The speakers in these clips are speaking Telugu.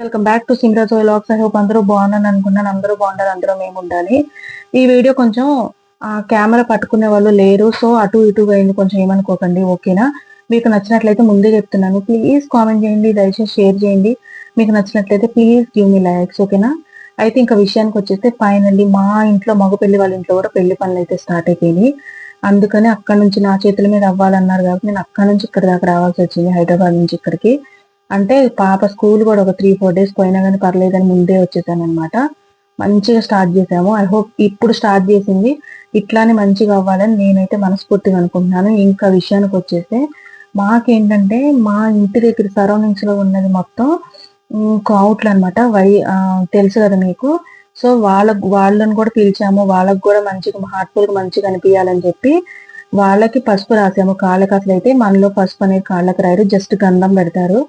Welcome back to Singaraj vlogs I hope అందరూ బాగున్నాను అనుకున్నాను. అందరూ బాగుండాలి అందరూ మేము ఉండాలి. ఈ వీడియో కొంచెం కెమెరా పట్టుకునే వాళ్ళు లేరు. సో అటు ఇటు అయింది కొంచెం ఏమనుకోకండి ఓకేనా? మీకు నచ్చినట్లయితే ముందే చెప్తున్నాను. ప్లీజ్ కామెంట్ చేయండి దయచేసి షేర్ చేయండి. మీకు నచ్చినట్లయితే ప్లీజ్ గివ్ మీ లైక్స్ ఓకేనా? అయితే ఇంకా విషయానికి వచ్చేస్తే ఫైనల్లీ మా ఇంట్లో మగ పెళ్ళి వాళ్ళ ఇంట్లో కూడా పెళ్ళి పనులు అయితే స్టార్ట్ అయిపోయినాయి. అందుకని అక్కడ నుంచి నా చేతుల మీద అవ్వాలన్నారు కాబట్టి నేను అక్కడ నుంచి ఇక్కడ దాకా రావాల్సి వచ్చింది హైదరాబాద్ నుంచి ఇక్కడికి. అంటే పాప స్కూల్ కూడా ఒక త్రీ ఫోర్ డేస్ పోయినా కానీ పర్లేదని ముందే వచ్చేసాను అనమాట మంచిగా స్టార్ట్ చేసాము. ఐ హోప్ ఇప్పుడు స్టార్ట్ చేసింది. ఇట్లానే మంచిగా అవ్వాలని నేనైతే మనస్ఫూర్తిగా అనుకుంటున్నాను. ఇంకా విషయానికి వచ్చేస్తే మాకేంటంటే మా ఇంటి దగ్గర సరౌండింగ్స్లో ఉన్నది మొత్తం కావుట్లు అనమాట వై తెలుసు కదా మీకు. సో వాళ్ళ వాళ్ళని కూడా పిలిచాము. వాళ్ళకి కూడా మంచిగా హార్ట్ఫుల్గా మంచిగా అనిపించాలని చెప్పి వాళ్ళకి పసుపు రాసాము. కాళ్ళకి అసలు అయితే మనలో పసుపు అనేది కాళ్ళకి రాయరు. జస్ట్ గంధం పెడతారు.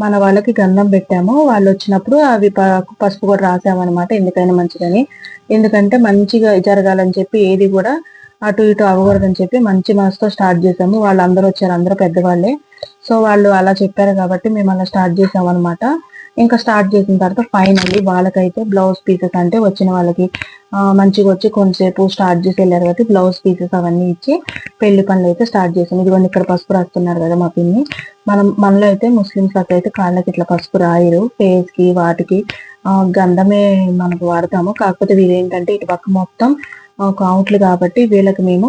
మన వాళ్ళకి గంధం పెట్టాము. వాళ్ళు వచ్చినప్పుడు అవి ప- పసుపు కూడా రాసామన్నమాట ఎందుకైనా మంచిదని. ఎందుకంటే మంచిగా జరగాలని చెప్పి ఏది కూడా అటు ఇటు అవ్వకూడదని చెప్పి మంచి మనసుతో స్టార్ట్ చేసాము. వాళ్ళందరూ వచ్చారు. అందరూ పెద్దవాళ్ళే. సో వాళ్ళు అలా చెప్పారు కాబట్టి మేము అలా స్టార్ట్ చేసాము అనమాట ఇంకా స్టార్ట్ చేసిన తర్వాత ఫైనల్లీ వాళ్ళకైతే బ్లౌజ్ పీసెస్ అంటే వచ్చిన వాళ్ళకి మంచిగా వచ్చి కొంతసేపు స్టార్ట్ చేసి వెళ్ళారు కాబట్టి బ్లౌజ్ పీసెస్ అవన్నీ ఇచ్చి పెళ్ళి పనులు అయితే స్టార్ట్ చేసాం. ఇదిగోండి ఇక్కడ పసుపు రాస్తున్నారు కదా మా పిన్ని. మనం మనలో అయితే ముస్లిమ్స్ అయితే కాళ్ళకి ఇట్లా పసుపు రాయరు. ఫేస్కి వాటికి గంధమే మనకు వాడతాము. కాకపోతే వీళ్ళేంటంటే ఇటు పక్క మొత్తం కౌంట్లు కాబట్టి వీళ్ళకి మేము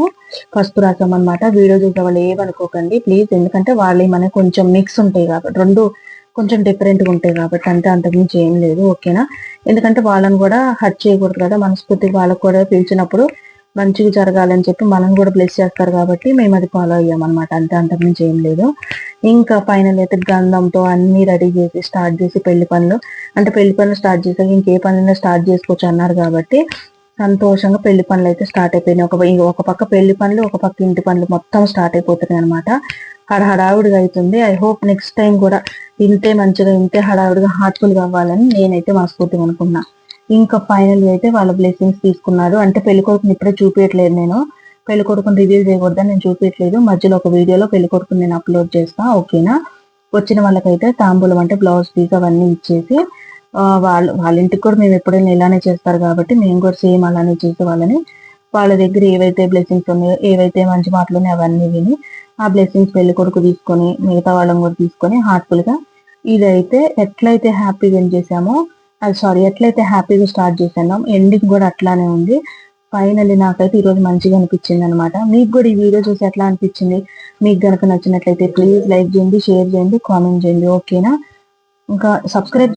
పసుపు రాసామన్నమాట వీడియో చూసే వాళ్ళు ఏమనుకోకండి. ప్లీజ్ ఎందుకంటే వాళ్ళు మనకి కొంచెం మిక్స్ ఉంటాయి కాబట్టి రెండు కొంచెం డిఫరెంట్గా ఉంటాయి కాబట్టి అంతే అంతకుమించి ఏం లేదు ఓకేనా ఎందుకంటే వాళ్ళని కూడా హర్ట్ చేయకూడదు కదా మనస్ఫూర్తి వాళ్ళకు కూడా పిలిచినప్పుడు మంచిగా జరగాలని చెప్పి మనం కూడా బ్లెస్ చేస్తారు కాబట్టి మేము అది ఫాలో అయ్యామన్నమాట అంతే అంతకుమించి ఏం లేదు. ఇంకా ఫైనల్ అయితే గంధంతో అన్ని రెడీ చేసి స్టార్ట్ చేసి పెళ్ళి పనులు. అంటే పెళ్ళి పనులు స్టార్ట్ చేసాక ఇంకే పనులైనా స్టార్ట్ చేసుకోవచ్చు అన్నారు కాబట్టి సంతోషంగా పెళ్ళి పనులు అయితే స్టార్ట్ అయిపోయినాయి. ఒక ఒక పక్క పెళ్ళి పనులు ఒక పక్క ఇంటి పనులు మొత్తం స్టార్ట్ అయిపోతున్నాయి అనమాట హడావుడిగా అవుతుంది. ఐ హోప్ నెక్స్ట్ టైం కూడా ఇంతే మంచిగా ఇంతే హడావుడిగా హార్ట్ఫుల్ కావాలని అవ్వాలని నేనైతే మనస్ఫూర్తిగా అనుకున్నా ఇంకా ఫైనల్ అయితే వాళ్ళ బ్లెస్సింగ్స్ తీసుకున్నారు. అంటే పెళ్ళి కొడుకుని ఇప్పుడే చూపించట్లేదు నేను. పెళ్ళి కొడుకుని రివీల్ చేయకూడదని నేను చూపించట్లేదు మధ్యలో ఒక వీడియోలో పెళ్ళి కొడుకుని నేను అప్లోడ్ చేస్తా ఓకేనా? వచ్చిన వాళ్ళకైతే తాంబూలం అంటే బ్లౌజ్ పీస్ అవన్నీ ఇచ్చేసి వాళ్ళు వాళ్ళ వాళ్ళ ఇంటికి కూడా మేము ఎప్పుడైనా ఇలానే చేస్తారు కాబట్టి మేము కూడా సేమ్ అలానే చేసే వాళ్ళని వాళ్ళ దగ్గర ఏవైతే బ్లెస్సింగ్స్ ఉన్నాయో ఏవైతే మంచి మాటలు ఉన్నాయో అవన్నీ విని ఆ బ్లెస్సింగ్స్ పెళ్ళి కొడుకు తీసుకొని మిగతా వాళ్ళని కూడా తీసుకొని హార్ట్ఫుల్గా ఇదైతే ఎట్లయితే హ్యాపీగా ఎండ్ చేసామో అది సారీ ఎట్లయితే హ్యాపీగా స్టార్ట్ చేసానో ఎండింగ్ కూడా అట్లానే ఉంది. ఫైనల్లీ నాకైతే ఈరోజు మంచిగా అనిపించింది అనమాట మీకు కూడా ఈ వీడియో చూసి ఎట్లా అనిపించింది? మీకు గనక నచ్చినట్లయితే ప్లీజ్ లైక్ చేయండి షేర్ చేయండి కామెంట్ చేయండి ఓకేనా ఇంకా సబ్స్క్రైబ్